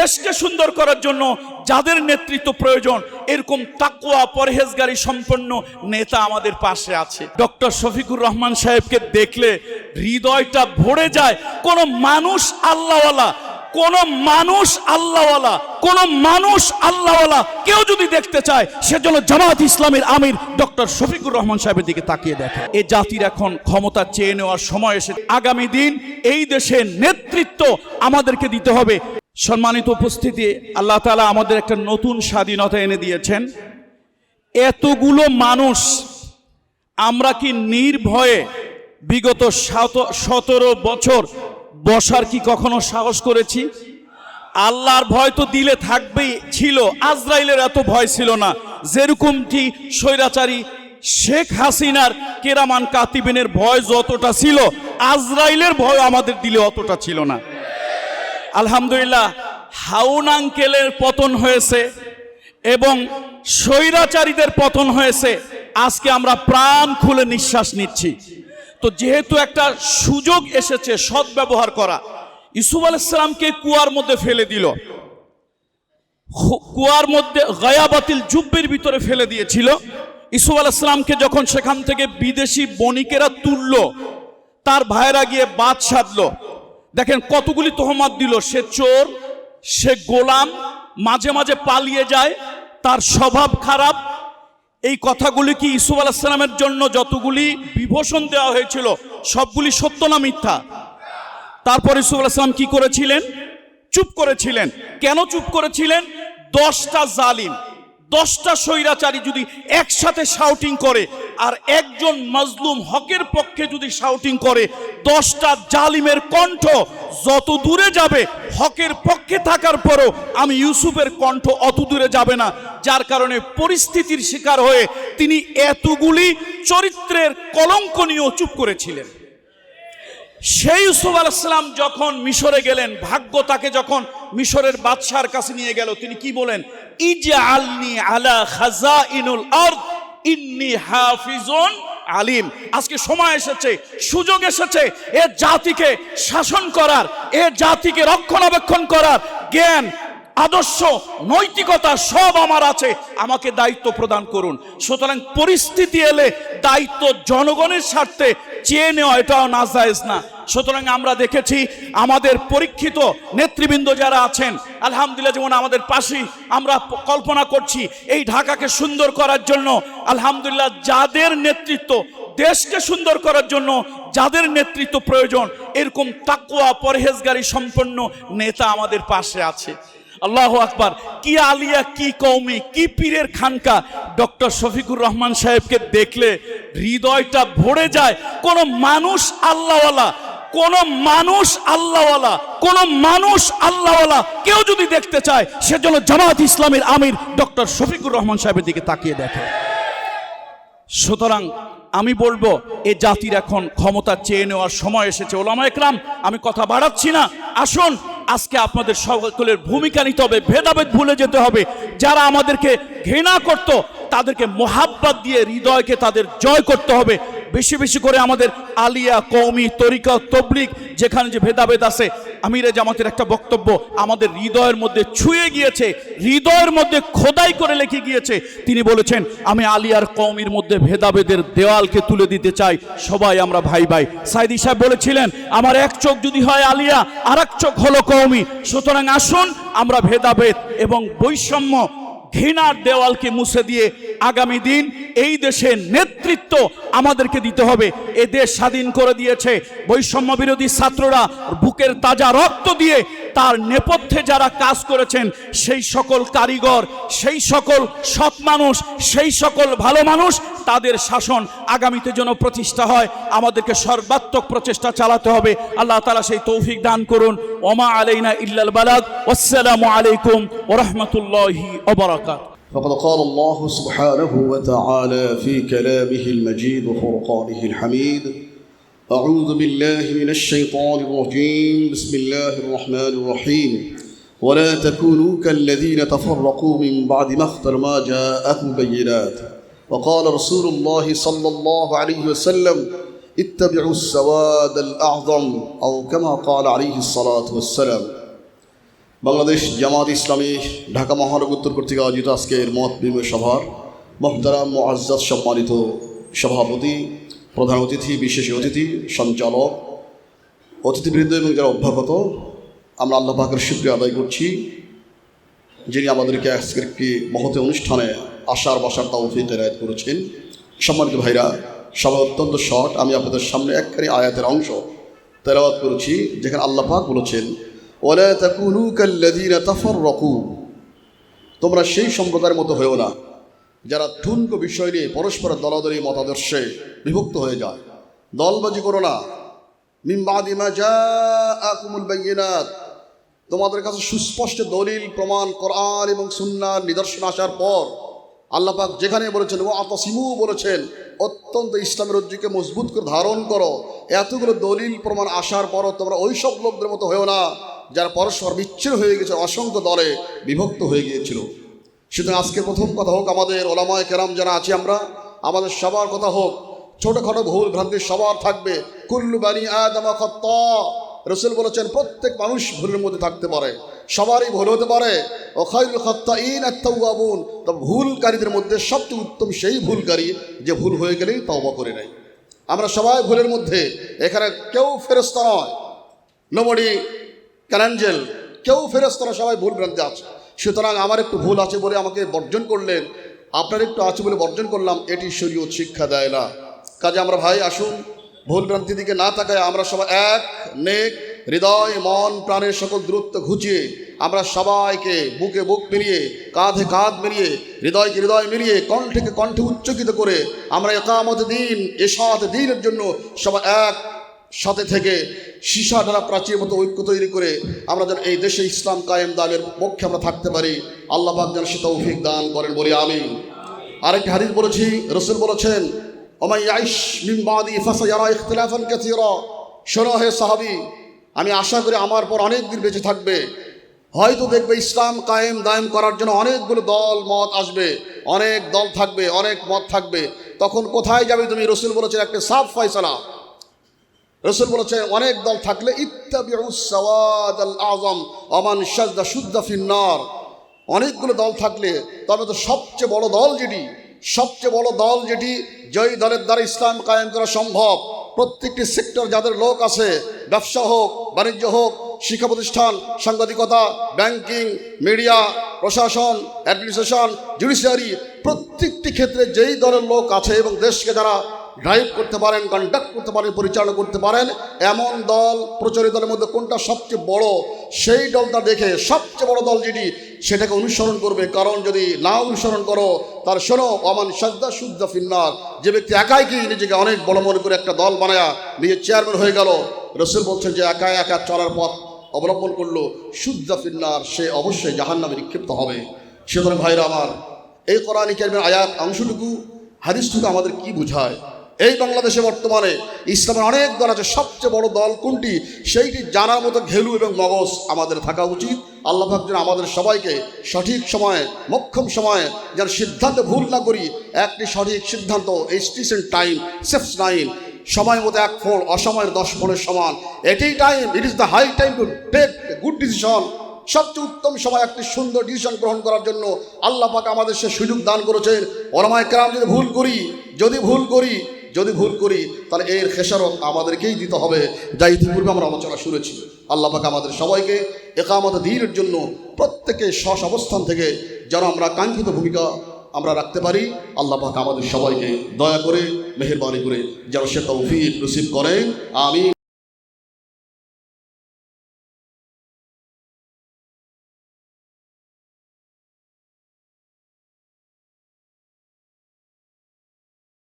দেশকে সুন্দর করার জন্য যাদের নেতৃত্ব প্রয়োজন, এরকম তাকুয়া পরহেজগারি সম্পন্ন নেতা আমাদের পাশে আছে। ডক্টর শফিকুর রহমান সাহেবকে দেখলে হৃদয়টা ভরে যায়। কোন মানুষ আল্লাহওয়ালা, কোন মানুষ আল্লাহওয়ালা, কোন মানুষ আল্লাহওয়ালা কেউ যদি দেখতে চায়, সেজন্য জামাত ইসলামের আমির ডক্টর শফিকুর রহমান সাহেবের দিকে তাকিয়ে দেখে। এই জাতির এখন ক্ষমতা চেয়ে নেওয়ার সময় এসে আগামী দিন এই দেশের নেতৃত্ব আমাদেরকে দিতে হবে। সম্মানিত উপস্থিতি, আল্লাহ তালা আমাদের একটা নতুন স্বাধীনতা এনে দিয়েছেন। এতগুলো মানুষ, আমরা কি নির্ভয়ে বিগত সতেরো বছর বসার কি কখনো সাহস করেছি? আল্লাহর ভয় তো দিলে থাকবেই, ছিল। আজরাইলের এত ভয় ছিল না। যেরকমটি স্বৈরাচারী শেখ হাসিনার কেরামান কাতিবিনের ভয় যতটা ছিল, আজরাইলের ভয় আমাদের দিলে অতটা ছিল না। আলহামদুলিল্লাহ, হাউন আঙ্কেলের পতন হয়েছে এবং স্বৈরাচারীদের পতন হয়েছে। আজকে আমরা প্রাণ খুলে নিঃশ্বাস নিচ্ছি। তো যেহেতু একটা সুযোগ এসেছে সদ্ব্যবহার করা ইসুফ আলাইসালামকে কুয়ার মধ্যে ফেলে দিল। কুয়ার মধ্যে গয়াবাতিল জুব্বের ভিতরে ফেলে দিয়েছিল। ইসুফ আলাইসালামকে যখন সেখান থেকে বিদেশি বণিকেরা তুলল, তার ভাইরা গিয়ে বাদ সাধলো। দেখেন কতগুলি তোহমাত দিল। সে চোর, সে গোলাম, মাঝে মাঝে পালিয়ে যায়, তার স্বভাব খারাপ। এই কথাগুলি কি ইসুফ আলাহিসামের জন্য যতগুলি বিভূষণ দেওয়া হয়েছিল, সবগুলি সত্য না মিথ্যা? তারপর ইসুফ আলাহিসাম কি করেছিলেন? চুপ করেছিলেন। কেন চুপ করেছিলেন? দশটা জালিম, দশটা স্বৈরাচারী যদি একসাথে শাউটিং করে আর একজন মজলুম হকের পক্ষে যদি শাউটিং করে, দশটা জালিমের কণ্ঠ যত দূরে যাবে, হকের পক্ষে থাকার পরও আমি ইউসুফের কণ্ঠ অত দূরে যাবে না। যার কারণে পরিস্থিতির শিকার হয়ে তিনি এতগুলি চরিত্রের কলঙ্ক নিয়েও চুপ করেছিলেন। সেই ইউসুফ আলাইসালাম যখন মিশরে গেলেন, ভাগ্য তাকে যখন মিশরের বাদশার কাছে নিয়ে গেল, তিনি কি বলেন? ইজে আলনি আলা খাজা ইনুল আর্দ ইন্নি হাফিজুন আলিম। আজকে সময় এসেছে, সুযোগ এসেছে এ জাতিকে শাসন করার, এ জাতিকে রক্ষণাবেক্ষণ করার, জ্ঞান আদর্শ, নৈতিকতা সব আমার আছে। আমাকে দায়িত্ব প্রদান করুন। সুতরাং পরিস্থিতি এলে দায়িত্ব জনগণের স্বার্থে চেয়ে নেওয়া এটাও না জায়েজ না। সুতরাং আমরা দেখেছি আমাদের পরীক্ষিত নেতৃবৃন্দ যারা আছেন, আলহামদুলিল্লাহ যেমন আমাদের পাশেই আমরা কল্পনা করছি, এই ঢাকাকে সুন্দর করার জন্য, আলহামদুলিল্লাহ যাদের নেতৃত্ব, দেশকে সুন্দর করার জন্য যাদের নেতৃত্ব প্রয়োজন, এরকম তাকুয়া পরহেজগারি সম্পন্ন নেতা আমাদের পাশে আছে। আল্লাহ আকবার। কি আলিয়া, কি কৌমি কি পীরের খানকা। ডক্টর শফিকুর রহমান সাহেবকে দেখলে হৃদয়টা ভরে যায়। কোন মানুষ আল্লাহওয়ালা, কোন মানুষ আল্লাহওয়ালা, কোন মানুষ আল্লাহওয়ালা কেউ যদি দেখতে চায় সেজন্য জামাত ইসলামের আমির ডক্টর শফিকুর রহমান সাহেবের দিকে তাকিয়ে দেখে। সুতরাং আমি বলব, এ জাতির এখন ক্ষমতা চেয়ে নেওয়ার সময় এসেছে ওলামা একরাম আমি কথা বাড়াচ্ছি না। আসুন আজকে আপনাদের সকলের ভূমিকা নিতে হবে, ভেদাভেদ ভুলে যেতে হবে। যারা আমাদেরকে ঘৃণা করত, তাদেরকে মোহাব্বত দিয়ে হৃদয়কে তাদের জয় করতে হবে। বেশি বেশি করে আমাদের আলিয়া কৌমি তরিকা তবলিক যেখানে যে ভেদাভেদ আছে, আমিরে জামাতের একটা বক্তব্য আমাদের হৃদয়ের মধ্যে ছুঁয়ে গিয়েছে, হৃদয়ের মধ্যে খোদাই করে লেখে গিয়েছে। তিনি বলেছেন, আমি আলিয়ার কৌমির মধ্যে ভেদাভেদের দেওয়ালকে তুলে দিতে চাই, সবাই আমরা ভাই ভাই। সাইদি সাহেব বলেছিলেন, আমার এক চোখ যদি হয় আলিয়া আর এক চোখ হলো কৌমি সুতরাং আসুন, আমরা ভেদাভেদ এবং বৈষম্য ঘৃণার দেওয়ালকে মুছে দিয়ে আগামী দিন এই দেশের নেতৃত্ব আমাদেরকে দিতে হবে। এ দেশ স্বাধীন করে দিয়েছে। বৈষম্য বিরোধী ছাত্ররা বুকের তাজা রক্ত দিয়ে তার নেপথ্যে যারা কাজ করেছেন সেই সকল কারিগর সেই সকল সৎ মানুষ সেই সকল ভালো মানুষ তাদের শাসন আগামীতে যেন প্রতিষ্ঠা হয় আমাদেরকে সর্বাত্মক প্রচেষ্টা চালাতে হবে আল্লাহ তালা সেই তৌফিক দান করুন ওমা আলাইনা ইল্লাল বালাগ আসসালামু আলাইকুম ওরহমতুল্লাহি ওবরাকাত فقد قال الله سبحانه وتعالى في كلامه المجيد وفرقانه الحميد أعوذ بالله من الشيطان الرجيم بسم الله الرحمن الرحيم ولا تكونوا كالذين تفرقوا من بعد ما اختر ما جاءهم بينات وقال رسول الله صلى الله عليه وسلم اتبعوا السواد الأعظم أو كما قال عليه الصلاة والسلام বাংলাদেশ জামাত ইসলামী ঢাকা মহানগর উত্তর কর্তৃক আয়োজিত আজকের মত বিনিময় সভার মহতারাম মোয়াজ্জাদ সম্মানিত সভাপতি প্রধান অতিথি, বিশেষ অতিথি, সঞ্চালক, অতিথিবৃন্দ এবং যারা অভ্যাগত, আমরা আল্লাহ পাকের শুক্রিয়া আদায় করছি, যিনি আমাদেরকে আজকের একটি মহতে অনুষ্ঠানে আশার বাসার তৌফিক এরায়ত করেছেন। সম্মানিত ভাইরা, সবাই অত্যন্ত শর্ট আমি আপনাদের সামনে একখানি আয়াতের অংশ তেলাওয়াত করেছি, যেখানে আল্লাহ পাক বলেছেন ওলা তাকুনু কাল্লাযীনা তাফাররাকু। তোমরা সেই সম্প্রদায়ের মতো হয়েও না। যারা ঠুনকো বিষয় নিয়ে পরস্পর দলাদলি মতাদর্শে বিভক্ত হয়ে যায়। দলবাজি করো না। বায়িনাত তোমাদের কাছে সুস্পষ্ট দলিল, প্রমাণ, কোরআন এবং সুন্নার নিদর্শন আসার পর আল্লাহ পাক যেখানে বলেছেন ও আতসিমু বলেছেন, অত্যন্ত ইসলামের রজ্জুকে মজবুত করে ধারণ করো। এতগুলো দলিল, প্রমাণ আসার পরও তোমরা ওই সব লোকদের মতো হয়েও না, যারা পরস্পর বিচ্ছিন্ন হয়ে গেছে, অসংখ্য দলে বিভক্ত হয়ে গিয়েছিল। সুতরাং আজকে প্রথম কথা হোক, আমাদের ওলামায় কেরাম যারা আছি আমরা, আমাদের সবার কথা হোক, ছোটখাটো ভুল ভ্রান্তি সবার থাকবে। কুল্লু বানি আদমা খত্তা। রসুল বলেছেন, প্রত্যেক মানুষ ভুলের মধ্যে থাকতে পারে, সবারই ভুল হতে পারে। ও খাইল খত্তা ইন আত্মাবুন তবে ভুলকারীদের মধ্যে সবচেয়ে উত্তম সেই ভুলকারী যে ভুল হয়ে গেলেই তওবা করে নেয়। আমরা সবাই ভুলের মধ্যে, এখানে কেউ ফেরস্তা নয়। নোবডি ক্যানাঞ্জেল কেউ ফেরস্তা নয়, সবাই ভুল ভ্রান্তি আছে। সুতরাং আমার একটু ভুল আছে বলে আমাকে বর্জন করলেন, আপনার একটু আছে বলে বর্জন করলাম, এটি শরীয়ত শিক্ষা দেয় না। কাজে আমরা ভাই আসুন, ভুল ভ্রান্তির দিকে না তাকায় আমরা সবাই এক, নেক, হৃদয়, মন, প্রাণের সকল দূরত্ব ঘুচিয়ে আমরা সবাইকে বুকে বুক মিলিয়ে, কাঁধে কাঁধ মিলিয়ে, হৃদয়কে হৃদয় মিলিয়ে, কণ্ঠেকে কণ্ঠে উচ্চকিত করে আমরা একামত দিন, এসাত দিনের জন্য সবাই এক সাথে থেকে সীসা ঢালা প্রাচীর মতো ঐক্য তৈরি করে আমরা যেন এই দেশে ইসলাম কায়েম দামের পক্ষে আমরা থাকতে পারি। আল্লাহ পাক যেন সে তৌফিক দান করেন বলি আমি আরেকটি হাদিস বলেছি, রসুল বলেছেন, ওমাই হে সাহাবী, আমি আশা করি আমার পর অনেক দিন বেঁচে থাকবে। হয়তো দেখবে ইসলাম কায়েম দায়েম করার জন্য অনেকগুলো দল, মত আসবে, অনেক দল থাকবে, অনেক মত থাকবে। তখন কোথায় যাবে তুমি? রসুল বলেছেন, একটা সাফ ফয়সালা। রসুল বলেছেন অনেক দল থাকলে আজম অমান ফিন্নার। অনেকগুলো দল থাকলে, তবে তো সবচেয়ে বড় দল যেটি, সবচেয়ে বড় দল যেটি যেই দলের দ্বারা ইসলাম কায়েম করা সম্ভব। প্রত্যেকটি সেক্টর যাদের লোক আছে, ব্যবসা হোক, বাণিজ্য হোক, শিক্ষা প্রতিষ্ঠান, সাংবাদিকতা, ব্যাংকিং, মিডিয়া, প্রশাসন, অ্যাডমিনিস্ট্রেশন, জুডিশিয়ারি, প্রত্যেকটি ক্ষেত্রে যেই দলের লোক আছে এবং দেশকে যারা ড্রাইভ করতে পারেন কন্ডাক্ট করতে পারেন, পরিচালনা করতে পারেন, এমন দল প্রচলিত দলের মধ্যে কোনটা সবচেয়ে বড়, সেই দলটা দেখে সবচেয়ে বড় দল যেটি, সেটাকে অনুসরণ করবে। কারণ যদি না অনুসরণ করো, তার শোনো অমান সাজদা শুদ্ধা ফিন্নার, যে ব্যক্তি একাই কি নিজেকে অনেক বড় মনে করে একটা দল বানায়া নিজের চেয়ারম্যান হয়ে গেল, রসুল বলছেন যে একা একা চলার পথ অবলম্বন করল শুদ্ধা ফিন্নার সে অবশ্যই জাহান নামে নিক্ষিপ্ত হবে। সুতরাং ভাইরা আমার, এই কোরআন কেরমের আয়াত অংশটুকু, হাদিসটুকু আমাদের কি বোঝায়? এই বাংলাদেশে বর্তমানে ইসলামের অনেক দল আছে, সবচেয়ে বড় দল কোনটি? সেইটি জানার মতো ঘেলু এবং মগজ আমাদের থাকা উচিত। আল্লাহ যেন আমাদের সবাইকে সঠিক সময়ে, মক্ষম সময়ে যেন সিদ্ধান্ত ভুল না করি, একটি সঠিক সিদ্ধান্ত এই স্টেশন টাইম সেফস নাইন সময় মতো এক ফোন অসময়ের দশ ফোনের সমান। এটাই time it is the high time to take good decision সবচেয়ে উত্তম সময় একটি সুন্দর ডিসিশন গ্রহণ করার জন্য আল্লাহ পাক আমাদের সে সুযোগ দান করেছেন। ওরামায় কেরাম যদি ভুল করি, যদি ভুল করি যদি ভুল করি, তাহলে এর খেসারত আমাদেরকেই দিতে হবে। যা ইতিপূর্বে আমরা আলোচনা শুনেছি। আল্লাহ পাক আমাদের সবাইকে একামত দিনের জন্য প্রত্যেকে সস অবস্থান থেকে যেন আমরা কাঙ্ক্ষিত ভূমিকা আমরা রাখতে পারি। আল্লাহ আমাদের সবাইকে দয়া করে, মেহরবানি করে যেন সে তৌফিক রিসিভ করেন। আমি